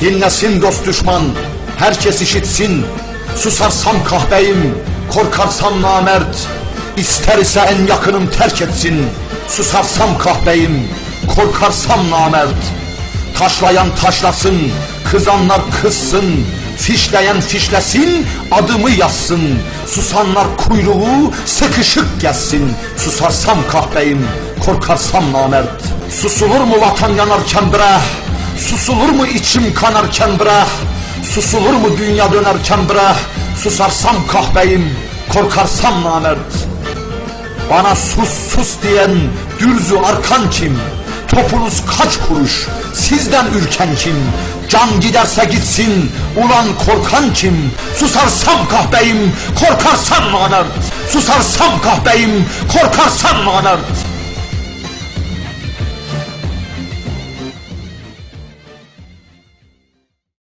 Dinlesin dost düşman, herkes işitsin. Susarsam kahbeyim, korkarsam namert. İster ise en yakınım terk etsin. Susarsam kahbeyim, korkarsam namert. Taşlayan taşlasın, kızanlar kızsın. Fişleyen fişlesin, adımı yazsın. Susanlar kuyruğu sıkışık gezsin. Susarsam kahbeyim, korkarsam namert. Susulur mu vatan yanarken bre? Susulur mu içim kanarken bre? Susulur mu dünya dönerken bre? Susarsam kahbeyim, korkarsam namert. Bana sus sus diyen dürzü arkan kim? Topunuz kaç kuruş? Sizden ürken kim? Can giderse gitsin, ulan korkan kim? Susarsam kahbeyim, korkarsam namert. Susarsam kahbeyim, korkarsam namert.